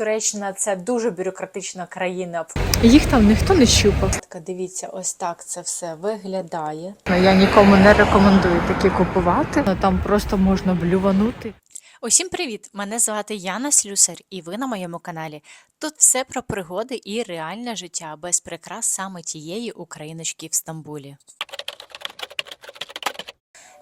Туреччина це дуже бюрократична країна. Їх там ніхто не щупав. Дивіться, ось так це все виглядає. Ну, Я нікому не рекомендую такі купувати. Ну, Там просто можна блюванути. Усім привіт! Мене звати Яна Слюсар, і ви на моєму каналі. Тут все про пригоди і реальне життя без прикрас саме тієї україночки в Стамбулі.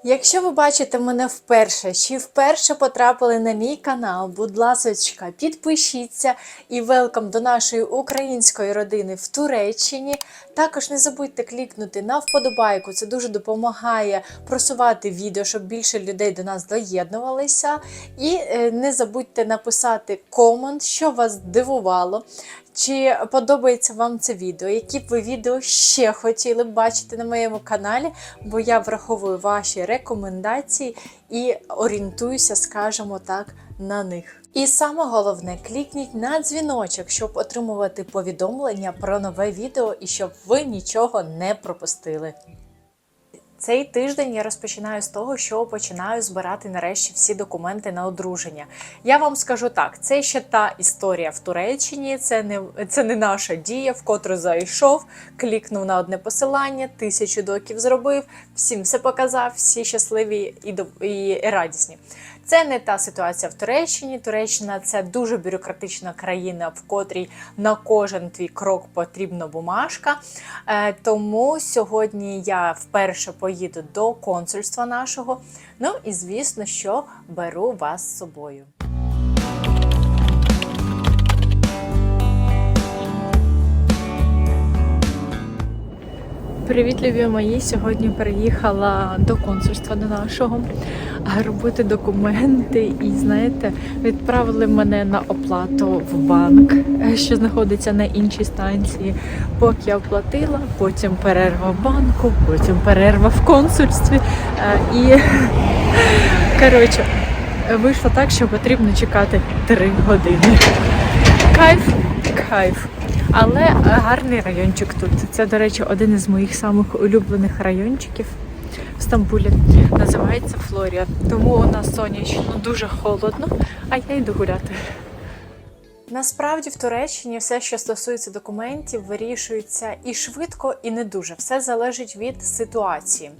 Якщо ви бачите мене вперше чи вперше потрапили на мій канал, будь ласочка, підпишіться і велкам до нашої української родини в Туреччині. Також не забудьте клікнути на вподобайку, це дуже допомагає просувати відео, щоб більше людей до нас доєднувалися. І е, не забудьте написати комент, що вас здивувало. Чи подобається вам це відео? Які б ви відео ще хотіли б бачити на моєму каналі? Бо я враховую ваші рекомендації і орієнтуюся, скажімо так, на них. І саме головне, клікніть на дзвіночок, щоб отримувати повідомлення про нове відео і щоб ви нічого не пропустили. Цей тиждень я розпочинаю з того, що починаю збирати нарешті всі документи на одруження. Я вам скажу так: це ще та історія в Туреччині, це не, це не наша дія, в котру зайшов, клікнув на одне посилання, тисячу доків зробив, всім все показав, всі щасливі і, і, і радісні. Це не та ситуація в Туреччині. Туреччина це дуже бюрократична країна, в котрій на кожен твій крок потрібна бумажка. Е, Тому сьогодні я вперше поїду до консульства нашого. Ну і звісно, що беру вас з собою. Привіт, любі мої! Сьогодні приїхала до консульства до нашого робити документи. І знаєте, відправили мене на оплату в банк, е, що знаходиться на іншій станції. Поки я оплатила, потім перерва в банку, потім перерва в консульстві. Е, І коротше, вийшло так, що потрібно чекати 3 години. Кайф, кайф. Але е, гарний райончик тут. Це, до речі, один із моїх самих улюблених райончиків в Стамбулі. Називається Флорія. Тому у нас сонячно, дуже холодно, а я йду гуляти. Насправді в Туреччині все, що стосується документів, вирішується і швидко, і не дуже. Все залежить від ситуації.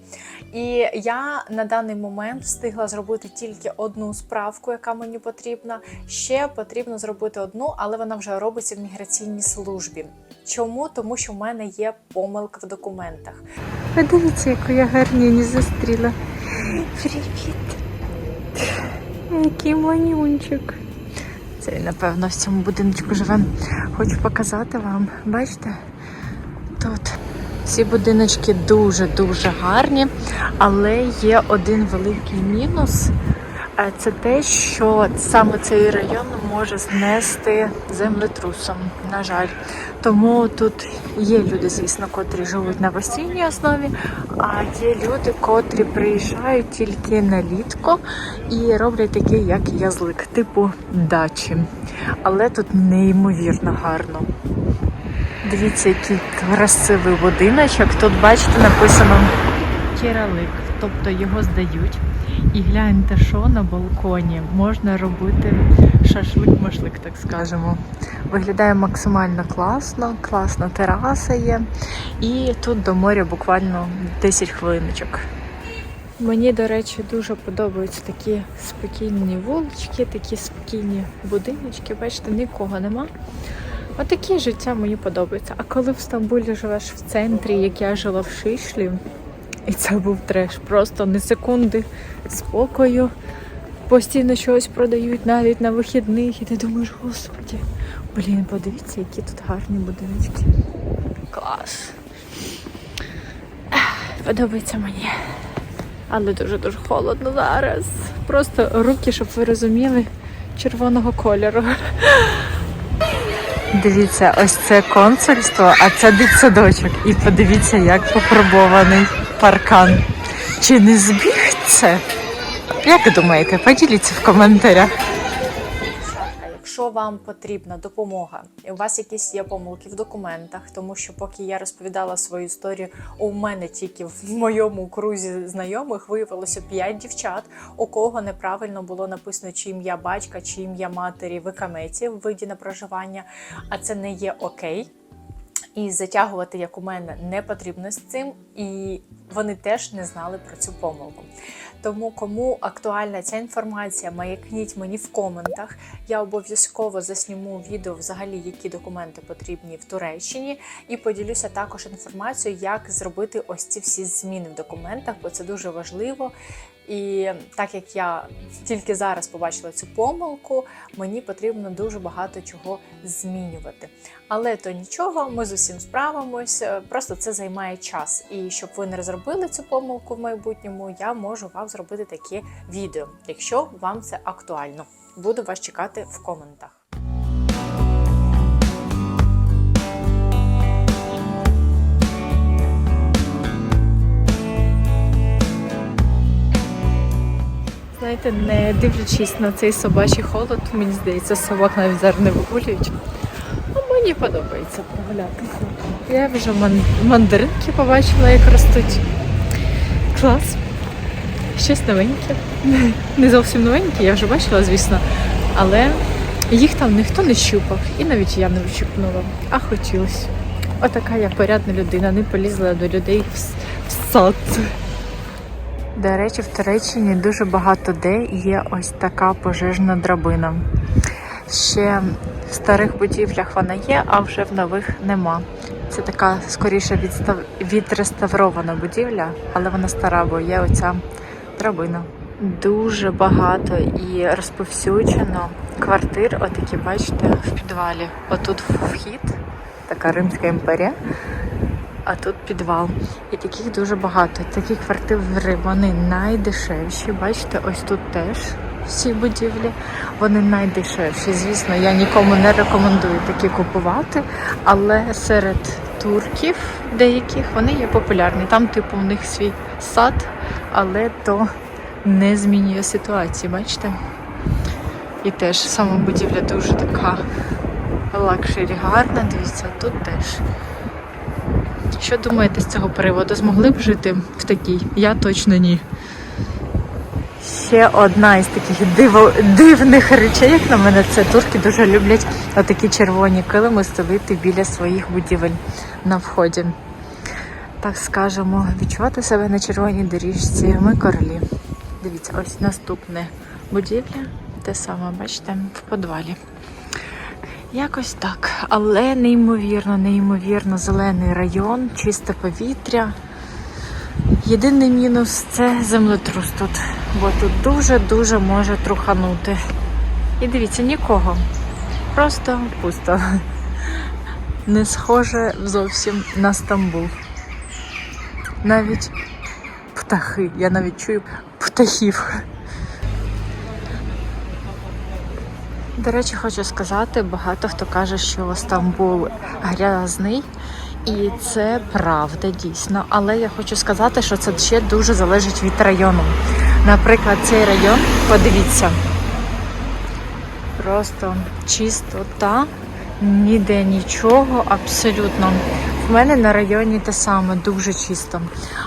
І я на даний момент встигла зробити тільки одну справку, яка мені потрібна. Ще потрібно зробити одну, але вона вже робиться в міграційній службі. Чому? Тому що в мене є помилка в документах. Подивіться, яку я гарніні зустріла. Привіт! Який манюнчик. Це, напевно, в цьому будиночку живе. Хочу показати вам. Бачите? Тут ці будиночки дуже-дуже гарні, але є один великий мінус. Е, Це те, що саме цей район може знести землетрусом, на жаль. Тому тут є люди, звісно, котрі живуть на постійній основі, а є люди, котрі приїжджають тільки на літко і роблять таке, як язлик, типу дачі. Але тут неймовірно гарно. Дивіться, який красивий будиночок. Тут, бачите, написано Кіралик, тобто його здають. І гляньте, що на балконі можна робити шашлик-машлик, так скажемо. Виглядає максимально класно, класна тераса є. І тут до моря буквально 10 хвилиночок. Мені, до речі, дуже подобаються такі спокійні вулички, такі спокійні будиночки. Бачите, нікого нема. Отаке життя мені подобається. А коли в Стамбулі живеш в центрі, як я жила в Шишлі, і це був треш, просто не секунди спокою. Постійно щось продають навіть на вихідних, і ти думаєш, господі, блін, подивіться, які тут гарні будиночки. Клас. Подобається мені. Але дуже-дуже холодно зараз. Просто руки, щоб ви розуміли, червоного кольору. Дивіться, ось це консульство, а це дитсадочок. І подивіться, як попробований паркан. Чи не збіг це? Як думаєте, поділіться в коментарях. Якщо вам потрібна допомога, і у вас якісь є помилки в документах, тому що поки я розповідала свою історію, у мене тільки в моєму крузі знайомих виявилося 5 дівчат, у кого неправильно було написано чи ім'я батька, чи ім'я матері в в виді на проживання, а це не є окей. І затягувати, як у мене, не потрібно з цим, і вони теж не знали про цю помилку. Тому кому актуальна ця інформація, маякніть мені в коментах. Я обов'язково засніму відео, взагалі, які документи потрібні в Туреччині, і поділюся також інформацією, як зробити ось ці всі зміни в документах, бо це дуже важливо. І так як я тільки зараз побачила цю помилку, мені потрібно дуже багато чого змінювати. Але то нічого, ми з усім справимось. е, Просто це займає час. І щоб ви не розробили цю помилку в майбутньому, я можу вам зробити таке відео, якщо вам це актуально. Буду вас чекати в коментах. Знаєте, не дивлячись на цей собачий холод, мені здається, собак навіть зараз не вигулюють. А мені подобається прогулятися. Я вже ман- мандаринки побачила, як ростуть. Клас. Щось новеньке. Не зовсім новеньке, я вже бачила, звісно. Але їх там ніхто не щупав, і навіть я не вщупнула. А хотілося. Отака я порядна людина, не полізла до людей в сад. До речі, в Туреччині дуже багато де є ось така пожежна драбина. Ще в старих будівлях вона є, а вже в нових нема. Це така скоріше відстав... відреставрована будівля, але вона стара, бо є оця драбина. Дуже багато і розповсюджено квартир, отакі, бачите, в підвалі. Отут вхід, така Римська імперія а тут підвал. І таких дуже багато. Такі квартири вони найдешевші. Бачите, ось тут теж всі будівлі. Вони найдешевші. Звісно, я нікому не рекомендую такі купувати, але серед турків деяких вони є популярні. Там, типу, у них свій сад, але то не змінює ситуації, бачите? І теж сама будівля дуже така лакшері гарна. Дивіться, тут теж. Що думаєте з цього приводу? Змогли б жити в такій? Я точно ні. Ще одна із таких диво, дивних речей, як на мене, це турки дуже люблять отакі червоні килими стелити біля своїх будівель на вході. Так скажемо, відчувати себе на червоній доріжці. Ми королі. Дивіться, ось наступне будівля. Те саме, бачите, в підвалі. Якось так. Але неймовірно, неймовірно зелений район, чисте повітря. Єдиний мінус це землетрус тут, бо тут дуже-дуже може труханути. І дивіться, нікого. Просто пусто. Не схоже зовсім на Стамбул. Навіть птахи. Я навіть чую птахів. До речі, хочу сказати, багато хто каже, що Стамбул грязний, і це правда дійсно. Але я хочу сказати, що це ще дуже залежить від району. Наприклад, цей район, подивіться, просто чистота, ніде нічого, абсолютно. В мене на районі те саме дуже чисто.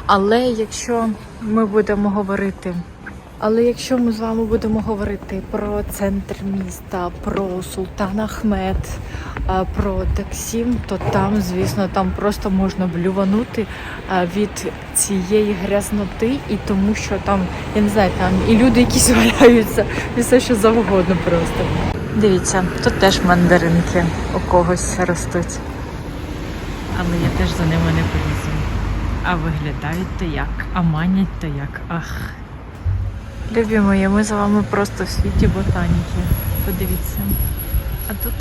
Але якщо ми будемо говорити але якщо ми з вами будемо говорити про центр міста, про Султан Ахмед, про Таксім, то там, звісно, там просто можна блюванути від цієї грязноти і тому, що там, я не знаю, там і люди якісь валяються, і все що завгодно просто. Дивіться, тут теж мандаринки у когось ростуть. Але я теж за ними не полізу. А виглядають то як, а манять то як. Ах. Любі мої, ми з вами просто в світі ботаніки. Подивіться. А тут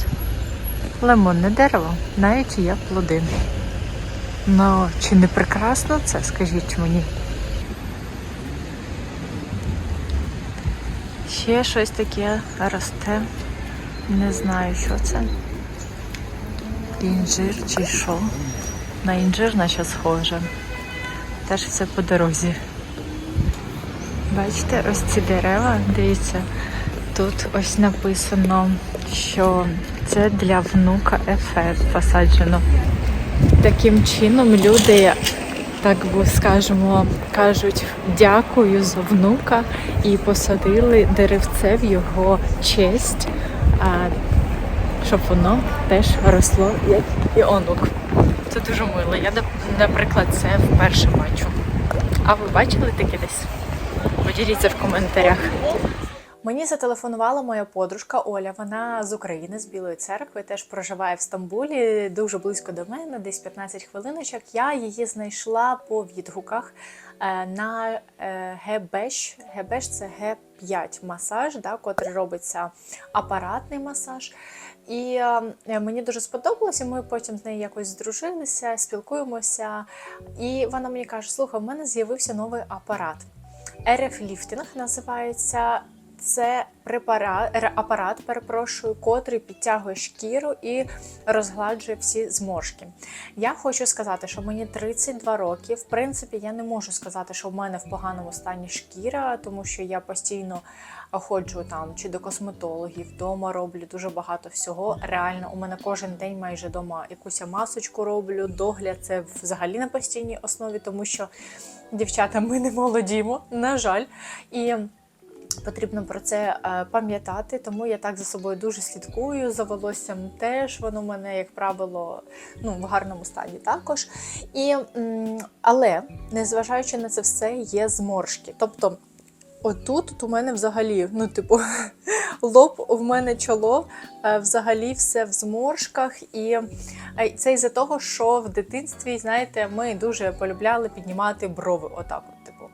лимонне дерево, навіть є плоди. Ну, чи не прекрасно це, скажіть мені? Ще щось таке росте. Не знаю, що це. Інжир чи що. На інжир наче схоже. Теж все по дорозі. Бачите, ось ці дерева, дивіться, тут ось написано, що це для внука ефе посаджено. Таким чином люди, так би скажемо, кажуть дякую за внука і посадили деревце в його честь, щоб воно теж росло, як і онук. Це дуже мило. Я, наприклад, це вперше бачу. А ви бачили таке десь? Поділіться в коментарях. Мені зателефонувала моя подружка Оля. Вона з України, з Білої церкви, теж проживає в Стамбулі, дуже близько до мене, десь 15 хвилиночок. Я її знайшла по відгуках е, на е, Гебеш. Гебеш це Г5 масаж, да, котрий робиться апаратний масаж. І е, мені дуже сподобалося. Ми потім з нею якось здружилися, спілкуємося. І вона мені каже: слухай, в мене з'явився новий апарат. RF ліфтинг називається. Це препарат, апарат, перепрошую, котрий підтягує шкіру і розгладжує всі зморшки. Я хочу сказати, що мені 32 роки. В принципі, я не можу сказати, що в мене в поганому стані шкіра, тому що я постійно ходжу там чи до косметологів, вдома роблю дуже багато всього. Реально, у мене кожен день майже вдома якусь масочку роблю. Догляд це взагалі на постійній основі, тому що дівчата ми не молодімо, на жаль. І Потрібно про це е, пам'ятати, тому я так за собою дуже слідкую. За волоссям теж воно мене, як правило, ну в гарному стані також. І, але незважаючи на це все, є зморшки. Тобто, отут от у мене взагалі, ну, типу, лоб, у мене чоло, е, взагалі все в зморшках. І е, це із-за того, що в дитинстві, знаєте, ми дуже полюбляли піднімати брови. Отак, от, типу.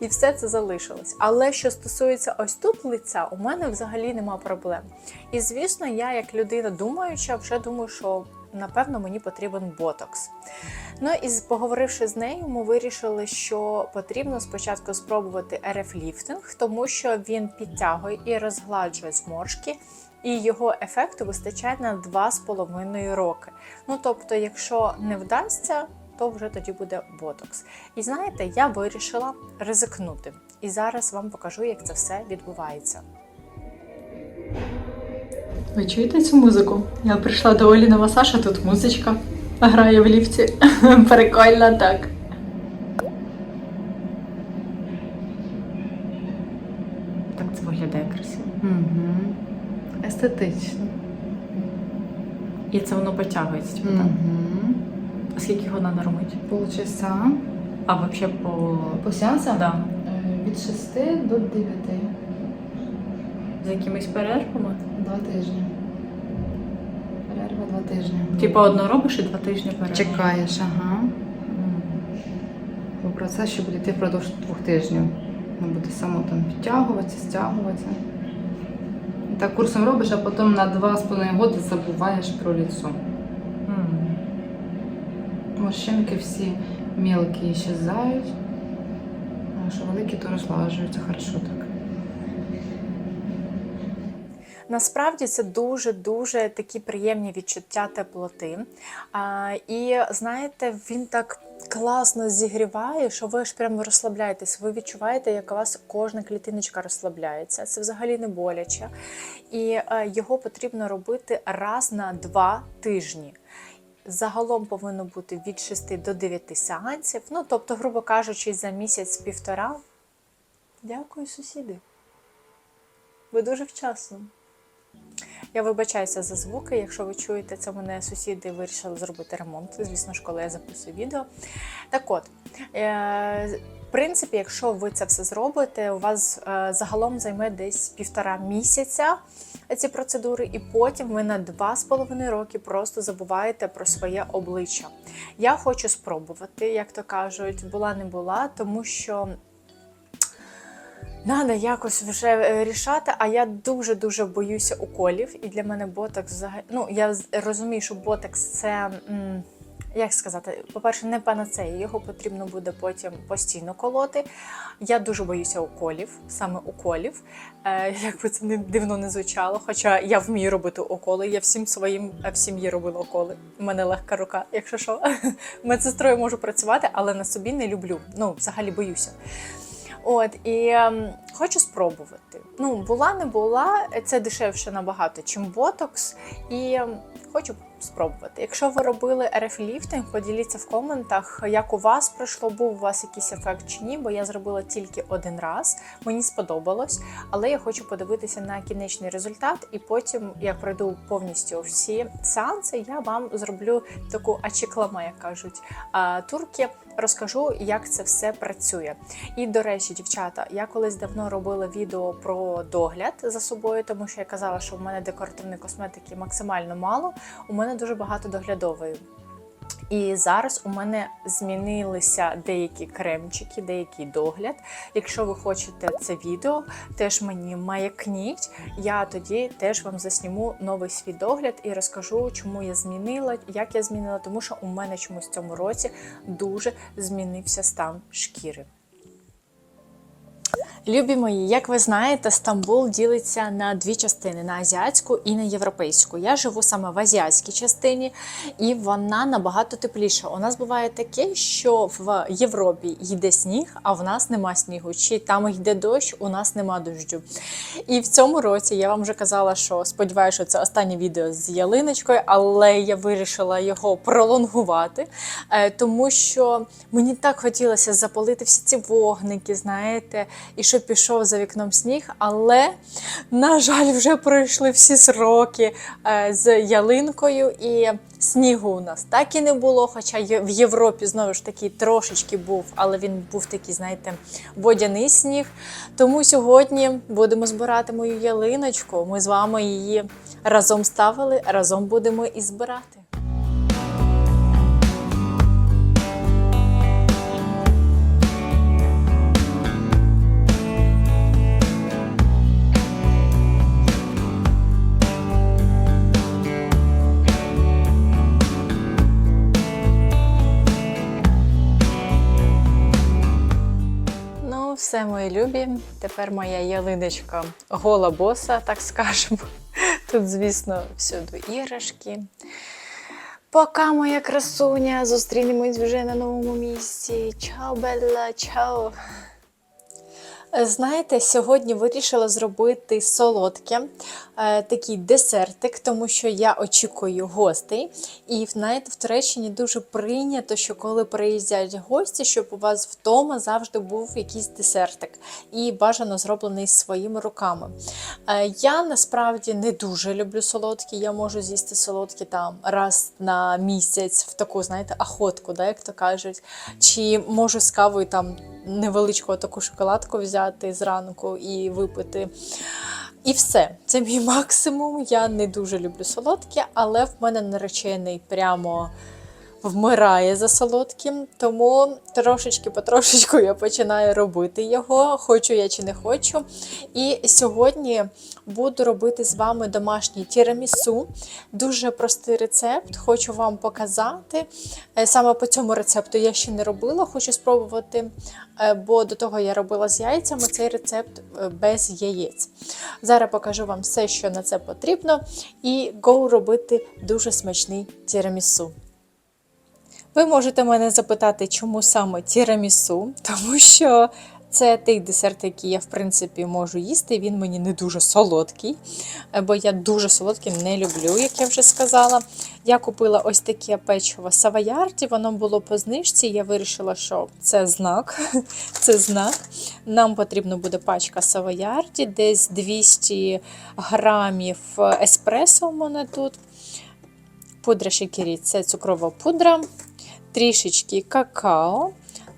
І все це залишилось. Але що стосується ось тут лиця, у мене взагалі нема проблем. І звісно, я, як людина думаюча, вже думаю, що напевно мені потрібен ботокс. Ну і поговоривши з нею, ми вирішили, що потрібно спочатку спробувати РФ-ліфтинг, тому що він підтягує і розгладжує зморшки. І його ефекту вистачає на 2,5 роки. Ну тобто, якщо не вдасться, то вже тоді буде ботокс. І знаєте, я вирішила ризикнути. І зараз вам покажу, як це все відбувається. Ви чуєте цю музику? Я прийшла до Олі на масаж, а тут музичка грає в ліфті. Прикольно так. Так це виглядає красиво. Угу. Естетично. І це воно потягується. Типу, так? Угу. А скільки його треба робити? Полчаса. А взагалі по. По сеансам? Да. Е, Від 6 до 9. З якимись перервами? Два тижні. Перерва два тижні. Типу одно робиш і два тижні перерви. Чекаєш, ага. Бо процес ще буде йти впродовж двох тижнів. Воно буде само там підтягуватися, стягуватися. І Так курсом робиш, а потім на два з половиною роки забуваєш про ліцо. Морщинки всі мелкі щезають, а що великі, то розлажуються хорошо так. Насправді це дуже дуже такі приємні відчуття теплоти. А, і знаєте, він так класно зігріває, що ви ж прямо розслабляєтесь. Ви відчуваєте, як у вас кожна клітиночка розслабляється. Це взагалі не боляче. І е, його потрібно робити раз на два тижні. Загалом повинно бути від 6 до 9 сеансів. Ну, тобто, грубо кажучи, за місяць-півтора. Дякую, сусіди. Ви дуже вчасно. Я вибачаюся за звуки. Якщо ви чуєте, це мене сусіди вирішили зробити ремонт. Звісно ж, коли я записую відео. Так от, е, в принципі, якщо ви це все зробите, у вас е, загалом займе десь півтора місяця ці процедури, і потім ви на два з половиною роки просто забуваєте про своє обличчя. Я хочу спробувати, як то кажуть, була не була, тому що Надо якось вже е, рішати, а я дуже дуже боюся уколів. І для мене ботекс взагалі. Ну я розумію, що ботекс це. Як сказати, по-перше, не панацея, його потрібно буде потім постійно колоти. Я дуже боюся уколів, саме уколів. Е, як би це не дивно не звучало. Хоча я вмію робити уколи, я всім своїм е, в сім'ї робила уколи. У мене легка рука, якщо що. Медсестрою можу працювати, але на собі не люблю. Ну, взагалі боюся. От і ем, хочу спробувати. Ну, була, не була, це дешевше набагато, чим ботокс. І ем, хочу спробувати. Якщо ви робили РФ-ліфтинг, поділіться в коментах, як у вас пройшло, був у вас якийсь ефект чи ні, бо я зробила тільки один раз. Мені сподобалось, але я хочу подивитися на кінечний результат, і потім, як пройду повністю всі сеанси, я вам зроблю таку ачіклама, як кажуть турки. Розкажу, як це все працює. І до речі, дівчата, я колись давно робила відео про догляд за собою, тому що я казала, що в мене декоративної косметики максимально мало. У мене дуже багато доглядової. І зараз у мене змінилися деякі кремчики, деякий догляд. Якщо ви хочете це відео, теж мені маякніть. Я тоді теж вам засніму новий свій догляд і розкажу, чому я змінила, як я змінила, тому що у мене чомусь в цьому році дуже змінився стан шкіри. Любі мої, як ви знаєте, Стамбул ділиться на дві частини: на азіатську і на європейську. Я живу саме в азіатській частині, і вона набагато тепліша. У нас буває таке, що в Європі йде сніг, а в нас нема снігу. Чи там йде дощ, у нас нема дощу. І в цьому році я вам вже казала, що сподіваюся, що це останнє відео з ялиночкою, але я вирішила його пролонгувати, е, тому що мені так хотілося запалити всі ці вогники, знаєте, і щоб пішов за вікном сніг, але, на жаль, вже пройшли всі сроки е, з ялинкою, і снігу у нас так і не було. Хоча в Європі знову ж таки трошечки був, але він був такий, знаєте, водяний сніг. Тому сьогодні будемо збирати мою ялиночку. Ми з вами її разом ставили, разом будемо і збирати. Все, мої любі. Тепер моя ялиночка гола боса, так скажемо. Тут, звісно, всюди іграшки. Пока, моя красуня, зустрінемось вже на новому місці. Чао, Белла, чао. Знаєте, сьогодні вирішила зробити солодке, е, такий десертик, тому що я очікую гостей. І знаєте, в Туреччині дуже прийнято, що коли приїздять гості, щоб у вас вдома завжди був якийсь десертик і бажано зроблений своїми руками. Е, я насправді не дуже люблю солодкі. Я можу з'їсти солодкі там раз на місяць в таку, знаєте, охотку, да, як то кажуть. Чи можу з кавою там невеличку таку шоколадку взяти зранку і випити. І все, це мій максимум. Я не дуже люблю солодке, але в мене наречений прямо вмирає за солодким, тому трошечки потрошечку я починаю робити його, хочу я чи не хочу. І сьогодні буду робити з вами домашній тірамісу. Дуже простий рецепт, хочу вам показати. Е, Саме по цьому рецепту я ще не робила, хочу спробувати, е, бо до того я робила з яйцями цей рецепт е, без яєць. Зараз покажу вам все, що на це потрібно, і go робити дуже смачний тірамісу. Ви можете мене запитати, чому саме тірамісу, тому що це той десерт, який я, в принципі, можу їсти. Він мені не дуже солодкий, бо я дуже солодкий не люблю, як я вже сказала. Я купила ось таке печиво Савоярді, воно було по знижці. Я вирішила, що це знак. Це знак. Нам потрібно буде пачка Савоярді, десь 200 грамів еспресо у мене тут. Пудра шекері це цукрова пудра, трішечки какао,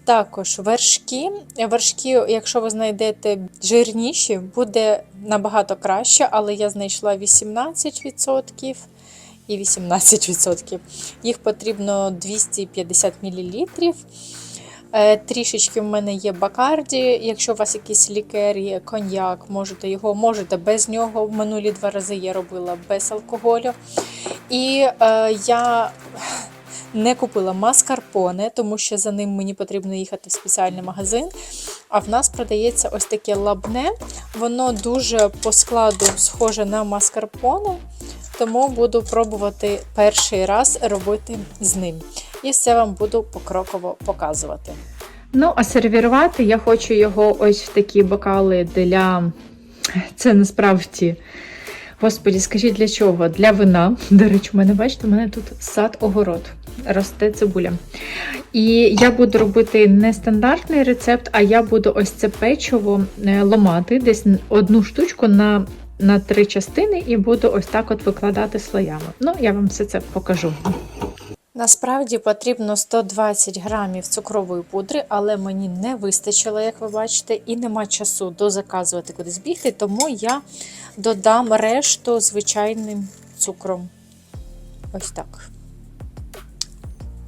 також вершки. Вершки, якщо ви знайдете жирніші, буде набагато краще, але я знайшла 18% і 18%. Їх потрібно 250 мл. Е, Трішечки в мене є бакарді. Якщо у вас якийсь лікер є коньяк, можете його, можете без нього. Минулі два рази я робила без алкоголю. І е, я не купила маскарпоне, тому що за ним мені потрібно їхати в спеціальний магазин. А в нас продається ось таке лабне. Воно дуже по складу схоже на маскарпоне, тому буду пробувати перший раз робити з ним. І все вам буду покроково показувати. Ну, а сервірувати я хочу його ось в такі бокали для. Це насправді. Господі, скажіть для чого? Для вина. До речі, у мене, бачите, у мене тут сад-огород. Росте цибуля. І я буду робити не стандартний рецепт, а я буду ось це печиво е, ломати десь одну штучку на, на три частини і буду ось так от викладати слоями. Ну, я вам все це покажу. Насправді потрібно 120 грамів цукрової пудри, але мені не вистачило, як ви бачите, і нема часу дозаказувати кудись бігти, тому я додам решту звичайним цукром. Ось так.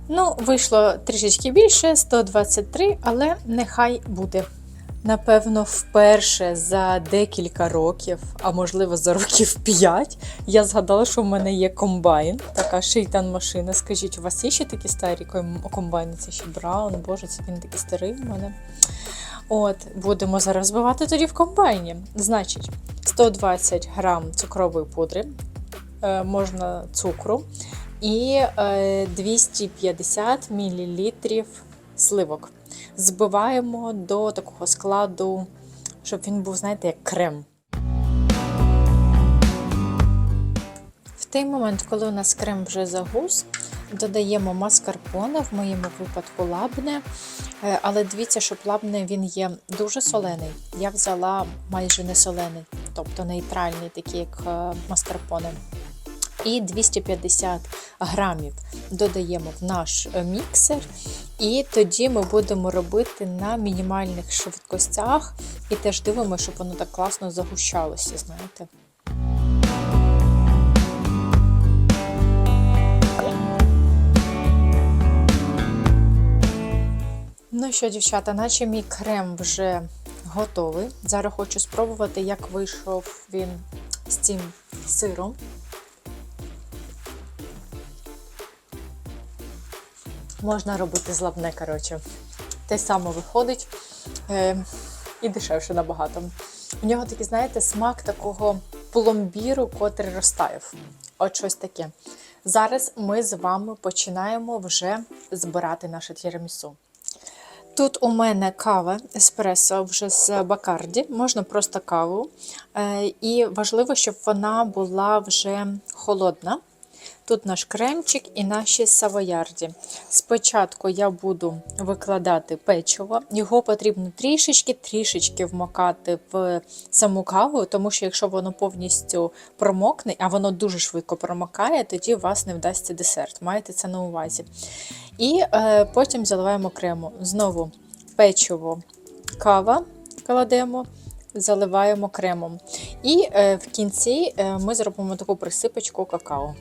Ну, вийшло трішечки більше, 123, але нехай буде. Напевно, вперше за декілька років, а можливо за років 5, я згадала, що в мене є комбайн, така шейтан машина. Скажіть, у вас є ще такі старі комбайни? Це ще Браун, боже, це він такий старий в мене. От, будемо зараз збивати тоді в комбайні. Значить, 120 грам цукрової пудри, е, можна цукру, і е, 250 мл сливок. Збиваємо до такого складу, щоб він був, знаєте, як крем. В той момент, коли у нас крем вже загус, додаємо маскарпоне, в моєму випадку лабне. Е, Але дивіться, щоб лабне він є дуже солений. Я взяла майже не солений, тобто нейтральний, такий як е, маскарпоне. І 250 грамів додаємо в наш е, міксер, і тоді ми будемо робити на мінімальних швидкостях і теж дивимося, щоб воно так класно загущалося, знаєте. Ну що, дівчата, наче мій крем вже готовий. Зараз хочу спробувати, як вийшов він з цим сиром. Можна робити злабне, коротше. Те саме виходить е, і дешевше набагато. У нього такий, знаєте, смак такого пломбіру, котрий розтаяв. От щось таке. Зараз ми з вами починаємо вже збирати наше тірамісу. Тут у мене кава еспресо вже з Бакарді, можна просто каву. Е, І важливо, щоб вона була вже холодна. Тут наш кремчик і наші савоярді. Спочатку я буду викладати печиво. Його потрібно трішечки-трішечки вмокати в саму каву, тому що якщо воно повністю промокне, а воно дуже швидко промокає, тоді у вас не вдасться десерт. Маєте це на увазі. І е, потім заливаємо крему. Знову печиво, кава кладемо, заливаємо кремом. І е, в кінці е, ми зробимо таку присипочку какао.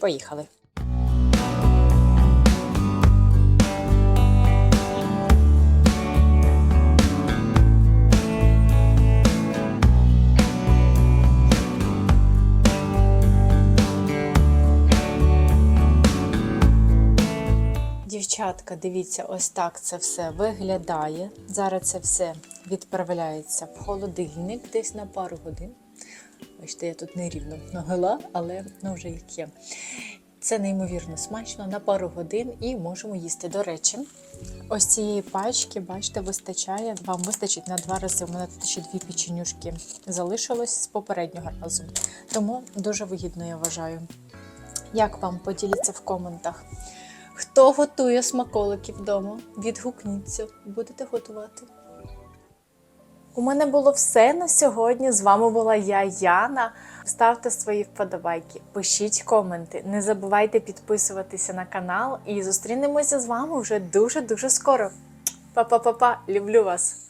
Поїхали. Дівчатка, дивіться, ось так це все виглядає. Зараз це все відправляється в холодильник десь на пару годин. Бачите, я тут нерівно нагила, але ну вже як є. Це неймовірно смачно на пару годин і можемо їсти. До речі, ось цієї пачки, бачите, вистачає. Вам вистачить на два рази. У мене тут ще дві печенюшки залишилось з попереднього разу. Тому дуже вигідно, я вважаю. Як вам поділіться в коментах? Хто готує смаколики вдома? Відгукніться, будете готувати. У мене було все на сьогодні. З вами була я, Яна. Ставте свої вподобайки, пишіть коменти, не забувайте підписуватися на канал і зустрінемося з вами вже дуже-дуже скоро. Па-па-па-па, люблю вас!